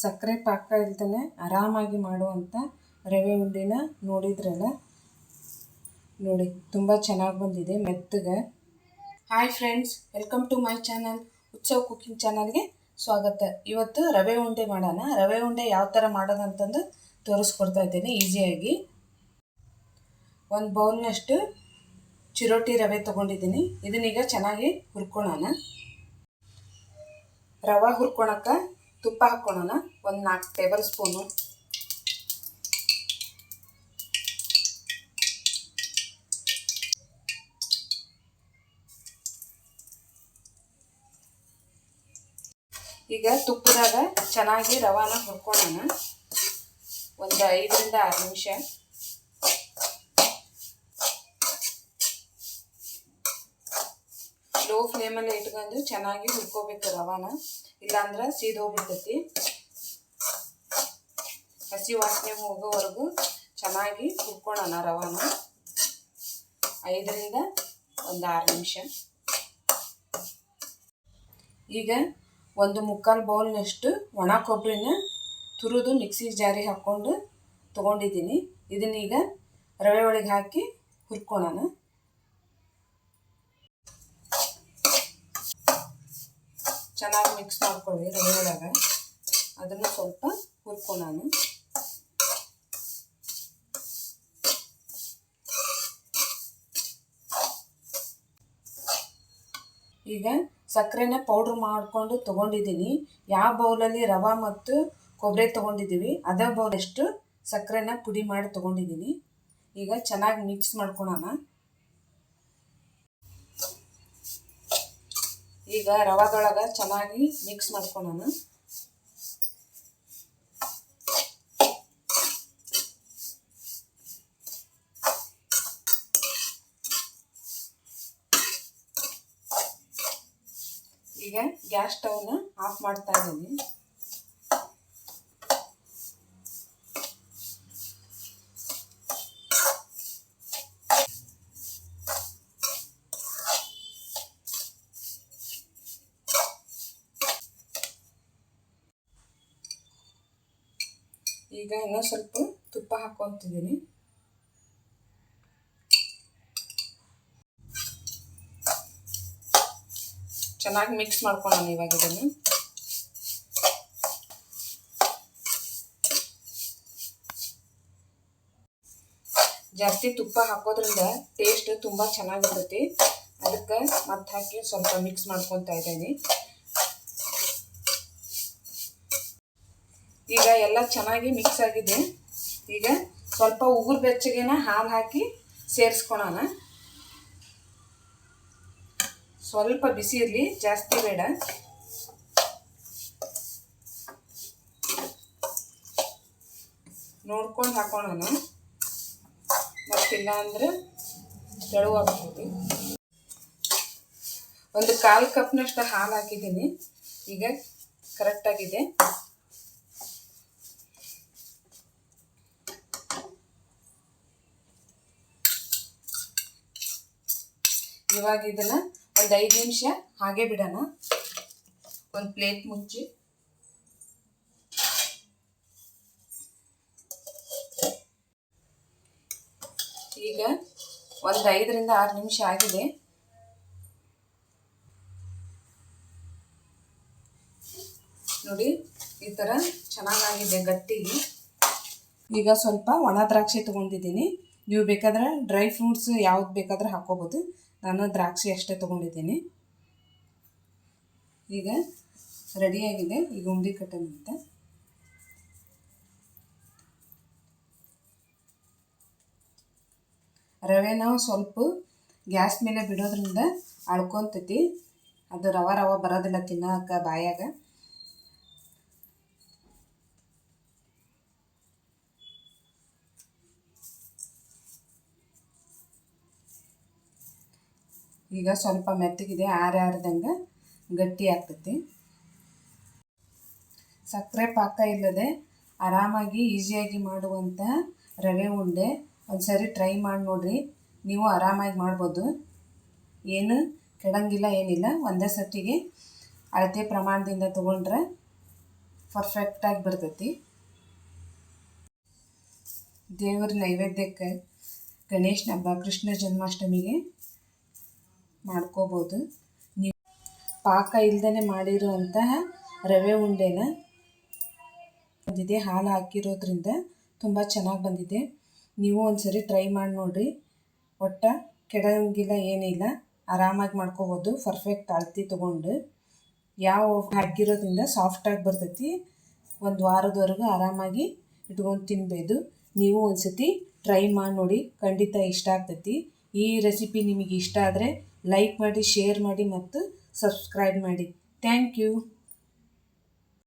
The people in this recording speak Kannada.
ಸಕ್ಕರೆ ಪಾಕ ಇಲ್ದೇ ಆರಾಮಾಗಿ ಮಾಡುವಂಥ ರವೆ ಉಂಡೆನ ನೋಡಿದ್ರಲ್ಲ? ನೋಡಿ, ತುಂಬ ಚೆನ್ನಾಗಿ ಬಂದಿದೆ, ಮೆತ್ತಗೆ. Hi friends, welcome to my channel, Utsav cooking ಚಾನಲ್ಗೆ ಸ್ವಾಗತ. ಇವತ್ತು ರವೆ ಉಂಡೆ ಮಾಡೋಣ. ರವೆ ಉಂಡೆ ಯಾವ ಥರ ಮಾಡೋದಂತಂದು ತೋರಿಸ್ಕೊಡ್ತಾ ಇದ್ದೇನೆ, ಈಸಿಯಾಗಿ. ಒಂದು ಬೌಲ್ನಷ್ಟು ಚಿರೋಟಿ ರವೆ ತೊಗೊಂಡಿದ್ದೀನಿ. ಇದನ್ನೀಗ ಚೆನ್ನಾಗಿ ಹುರ್ಕೊಳ್ಳೋಣ ರವೆ ಹುರ್ಕೊಳಕ್ಕೆ ತುಪ್ಪ ಹಾಕ್ಕೊಳ್ಳೋಣ ಒಂದು ನಾಲ್ಕು ಟೇಬಲ್ ಸ್ಪೂನು. ಈಗ ತುಪ್ಪದಾಗ ಚೆನ್ನಾಗಿ ರವಾನ ಹುರ್ಕೊಳ್ಳೋಣ. ಒಂದು ಐದರಿಂದ ಆರು ನಿಮಿಷ. ಲೋ ಫ್ಲೇಮಲ್ಲಿ ಇಟ್ಕೊಂಡು ಚೆನ್ನಾಗಿ ಹುರ್ಕೋಬೇಕು ರವಾನ. ಇಲ್ಲಾಂದ್ರೆ ಸೀದೋಗ್ಬಿಡ್ತೈತಿ ಹಸಿ ವಾಸನೆ ಹೋಗೋವರೆಗೂ ಚೆನ್ನಾಗಿ ಹುರ್ಕೊಳ್ಳೋಣ ರವಾನ. ಐದರಿಂದ ಒಂದು ಆರು ನಿಮಿಷ. ಈಗ ಒಂದು ಮುಕ್ಕಾಲು ಬೌಲ್ನಷ್ಟು ಒಣ ಕೊಬ್ಬರಿನ ತುರಿದು ಮಿಕ್ಸಿ ಜಾರಿ ಹಾಕ್ಕೊಂಡು ತೊಗೊಂಡಿದ್ದೀನಿ. ಇದನ್ನೀಗ ರವೆ ಒಳಗೆ ಹಾಕಿ ಹುರ್ಕೊಳ್ಳೋಣ ಚೆನ್ನಾಗಿ ಮಿಕ್ಸ್ ಮಾಡ್ಕೊಳ್ಳಿ ರವೆ ಒಳಗೆ ಅದನ್ನು ಸ್ವಲ್ಪ ಹುರ್ಕೊಳ್ಳೋಣ ಈಗ ಸಕ್ಕರೆನ ಪೌಡ್ರ್ ಮಾಡಿಕೊಂಡು ತೊಗೊಂಡಿದ್ದೀನಿ. ಯಾವ ಬೌಲಲ್ಲಿ ರವೆ ಮತ್ತು ಕೊಬ್ಬರಿ ತೊಗೊಂಡಿದ್ದೀವಿ, ಅದೇ ಬೌಲ್ ಎಷ್ಟು ಸಕ್ಕರೆನ ಪುಡಿ ಮಾಡಿ ತೊಗೊಂಡಿದ್ದೀನಿ. ಈಗ ಚೆನ್ನಾಗಿ ಮಿಕ್ಸ್ ಮಾಡ್ಕೊಳೋಣ. ಈಗ ರವಾದೊಳಗೆ ಚೆನ್ನಾಗಿ ಮಿಕ್ಸ್ ಮಾಡ್ಕೊಳೋಣ. ಈಗ ಗ್ಯಾಸ್ ಸ್ಟವ್ನ ಆಫ್ ಮಾಡ್ತಾ ಇದ್ದೀನಿ. ಈಗ ಇನ್ನೂ ಸ್ವಲ್ಪ ತುಪ್ಪ ಹಾಕ್ಕೊತಿದ್ದೀನಿ ಚೆನ್ನಾಗಿ ಮಿಕ್ಸ್ ಮಾಡ್ಕೊಳ್ಳೋಣ ಇವಾಗ ಇದನ್ನು. ಜಾಸ್ತಿ ತುಪ್ಪ ಹಾಕೋದ್ರಿಂದ ಟೇಸ್ಟ್ ತುಂಬ ಚೆನ್ನಾಗಿರ್ತೈತಿ. ಅದಕ್ಕೆ ಮತ್ತೆ ಹಾಕಿ ಸ್ವಲ್ಪ ಮಿಕ್ಸ್ ಮಾಡ್ಕೊತಾ ಇದ್ದೀನಿ. ಈಗ ಎಲ್ಲ ಚೆನ್ನಾಗಿ ಮಿಕ್ಸ್ ಆಗಿದೆ. ಈಗ ಸ್ವಲ್ಪ ಉಗುರು ಬೆಚ್ಚಗೆನ ಹಾಲು ಹಾಕಿ ಸೇರಿಸ್ಕೊಳೋಣ. ಸ್ವಲ್ಪ ಬಿಸಿ ಇರಲಿ, ಜಾಸ್ತಿ ಬೇಡ. ನೋಡ್ಕೊಂಡು ಹಾಕೋಣ ಮತ್ತಿಲ್ಲ ಅಂದರೆ ತೆಳುವಾಗ್ತದೆ ಒಂದು ಕಾಲು ಕಪ್ನಷ್ಟು ಹಾಲು ಹಾಕಿದ್ದೀನಿ. ಈಗ ಕರೆಕ್ಟಾಗಿದೆ ಇವಾಗ ಇದನ್ನು ಒಂದು ಐದು ನಿಮಿಷ ಹಾಗೆ ಬಿಡೋಣ. ಒಂದು ಪ್ಲೇಟ್ ಮುಚ್ಚಿ. ಈಗ ಒಂದು ಐದರಿಂದ ಆರು ನಿಮಿಷ ಆಗಿದೆ. ನೋಡಿ, ಈ ಥರ ಚೆನ್ನಾಗಾಗಿದೆ ಗಟ್ಟಿ ಈಗ ಸ್ವಲ್ಪ ಒಣ ದ್ರಾಕ್ಷಿ ತೊಗೊಂಡಿದ್ದೀನಿ. ನೀವು ಬೇಕಾದ್ರೆ ಡ್ರೈ ಫ್ರೂಟ್ಸ್ ಯಾವ್ದು ಬೇಕಾದ್ರೆ ಹಾಕೋಬೋದು ನಾನು ದ್ರಾಕ್ಷಿ ಅಷ್ಟೇ ತೊಗೊಂಡಿದ್ದೀನಿ. ಈಗ ರೆಡಿಯಾಗಿದೆ ಈಗ ಉಂಡೆ ಕಟ್ಟೋಣ ಅಂತ. ನಾವು ಸ್ವಲ್ಪ ಗ್ಯಾಸ್ ಮೇಲೆ ಬಿಡೋದ್ರಿಂದ ಅಳ್ಕೊತೈತಿ. ಅದು ರವ ರವ ಬರೋದಿಲ್ಲ ತಿನ್ನೋಕೆ ಬಾಯಾಗ. ಈಗ ಸ್ವಲ್ಪ ಮೆತ್ತಗಿದೆ ಆರ್ದಂಗೆ ಗಟ್ಟಿ ಆಗ್ತೈತಿ. ಸಕ್ಕರೆ ಪಾಕ ಇಲ್ಲದೆ ಆರಾಮಾಗಿ ಈಸಿಯಾಗಿ ಮಾಡುವಂಥ ರವೆ ಉಂಡೆ ಒಂದು ಸರಿ ಟ್ರೈ ಮಾಡಿ ನೋಡಿರಿ, ನೀವು ಆರಾಮಾಗಿ ಮಾಡ್ಬೋದು. ಏನು ಕೆಡಂಗಿಲ್ಲ, ಏನಿಲ್ಲ, ಒಂದೇ ಸಟ್ಟಿಗೆ ಅಳತೆ ಪ್ರಮಾಣದಿಂದ ತೊಗೊಂಡ್ರೆ ಪರ್ಫೆಕ್ಟಾಗಿ ಬರ್ತೈತಿ. ದೇವರ ನೈವೇದ್ಯಕ್ಕೆ ಗಣೇಶನ ಹಬ್ಬ, ಕೃಷ್ಣ ಜನ್ಮಾಷ್ಟಮಿಗೆ ಮಾಡ್ಕೋಬೋದು. ನೀವು ಪಾಕ ಇಲ್ದೇ ಮಾಡಿರುವಂತಹ ರವೆ ಉಂಡೆನ ಬಂದಿದೆ, ಹಾಲು ಹಾಕಿರೋದ್ರಿಂದ ತುಂಬ ಚೆನ್ನಾಗಿ ಬಂದಿದೆ. ನೀವು ಒಂದ್ಸರಿ ಟ್ರೈ ಮಾಡಿ ನೋಡಿರಿ. ಒಟ್ಟ ಕೆಡಂಗಿಲ್ಲ, ಏನಿಲ್ಲ. ಆರಾಮಾಗಿ ಮಾಡ್ಕೋಬೋದು. ಪರ್ಫೆಕ್ಟ್ ಅಳತಿ ತೊಗೊಂಡು. ಯಾವ ಹಾಕಿರೋದ್ರಿಂದ ಸಾಫ್ಟಾಗಿ ಬರ್ತೈತಿ. ಒಂದು ವಾರದವರೆಗೂ ಆರಾಮಾಗಿ ಇಟ್ಕೊಂಡು ತಿನ್ಬೋದು. ನೀವು ಒಂದ್ಸತಿ ಟ್ರೈ ಮಾಡಿ ನೋಡಿ. ಖಂಡಿತ ಇಷ್ಟ ಆಗ್ತೈತಿ. ಈ ರೆಸಿಪಿ ನಿಮಗೆ ಇಷ್ಟ ಆದರೆ ಲೈಕ್ ಮಾಡಿ ಶೇರ್ ಮಾಡಿ ಮತ್ತು ಸಬ್ಸ್ಕ್ರೈಬ್ ಮಾಡಿ. Thank you